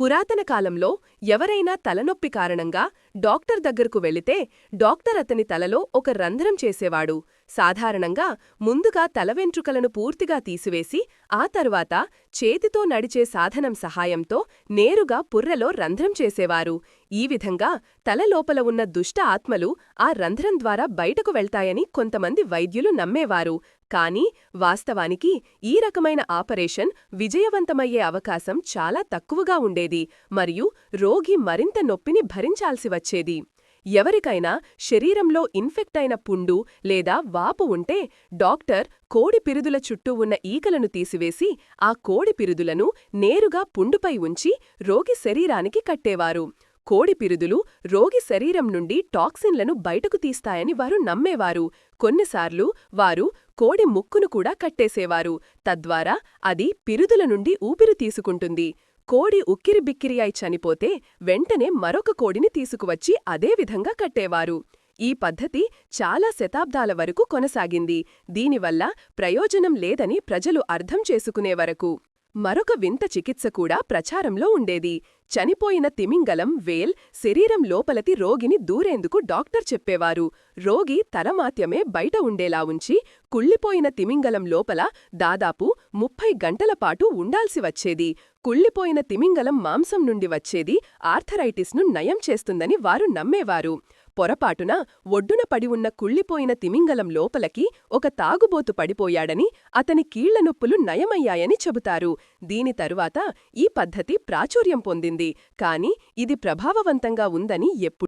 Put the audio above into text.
పురాతన కాలంలో ఎవరైనా తలనొప్పి కారణంగా డాక్టర్ దగ్గరకు వెళితే డాక్టర్ అతని తలలో ఒక రంధ్రం చేసేవాడు. సాధారణంగా ముందుగా తల వెంట్రుకలను పూర్తిగా తీసివేసి ఆ తర్వాత చేతితో నడిచే సాధనం సహాయంతో నేరుగా పుర్రెలో రంధ్రం చేసేవారు. ఈ విధంగా తల లోపల ఉన్న దుష్ట ఆత్మలు ఆ రంధ్రం ద్వారా బయటకు వెళ్తాయని కొంతమంది వైద్యులు నమ్మేవారు. కానీ వాస్తవానికి ఈ రకమైన ఆపరేషన్ విజయవంతమయ్యే అవకాశం చాలా తక్కువగా ఉండేది. మరియు రోగి మరింత నొప్పిని భరించాల్సి వచ్చేది. ఎవరికైనా శరీరంలో ఇన్ఫెక్ట్ అయిన పుండు లేదా వాపు ఉంటే డాక్టర్ కోడి పిరుదుల చుట్టూ ఉన్న ఈకలను తీసివేసి ఆ కోడి పిరుదులను నేరుగా పుండుపై ఉంచి రోగి శరీరానికి కట్టేవారు. కోడి పిరుదులు రోగి శరీరం నుండి టాక్సిన్లను బయటకు తీస్తాయని వారు నమ్మేవారు. కొన్నిసార్లు వారు కోడి ముక్కును కూడా కట్టేసేవారు. తద్వారా అది పిరుదుల నుండి ఊపిరి తీసుకుంటుంది. కోడి ఉక్కిరిబిక్కిరి అయి చనిపోతే వెంటనే మరొక కోడిని తీసుకువచ్చి అదేవిధంగా కట్టేవారు. ఈ పద్ధతి చాలా శతాబ్దాల వరకు కొనసాగింది. దీనివల్ల ప్రయోజనం లేదని ప్రజలు అర్థం చేసుకునే వరకు. మరొక వింత చికిత్స కూడా ప్రచారంలో ఉండేది. చనిపోయిన తిమింగలం వేల్ శరీరం లోపలతి రోగిని దూరేందుకు డాక్టర్ చెప్పేవారు. రోగి తలమాత్యమే బయట ఉండేలా ఉంచి కుళ్ళిపోయిన తిమింగలం లోపల దాదాపు ముప్పై గంటల పాటు ఉండాల్సి వచ్చేది. కుళ్ళిపోయిన తిమింగలం మాంసం నుండి వచ్చేది ఆర్థరైటిస్ను నయం చేస్తుందని వారు నమ్మేవారు. పొరపాటున ఒడ్డున పడి ఉన్న కుళ్ళిపోయిన తిమింగలం లోపలకి ఒక తాగుబోతు పడిపోయాడని అతని కీళ్ళ నొప్పులు నయమయ్యాయని చెబుతారు. దీని తరువాత ఈ పద్ధతి ప్రాచుర్యం పొందింది. కానీ ఇది ప్రభావవంతంగా ఉందని ఎప్పుడు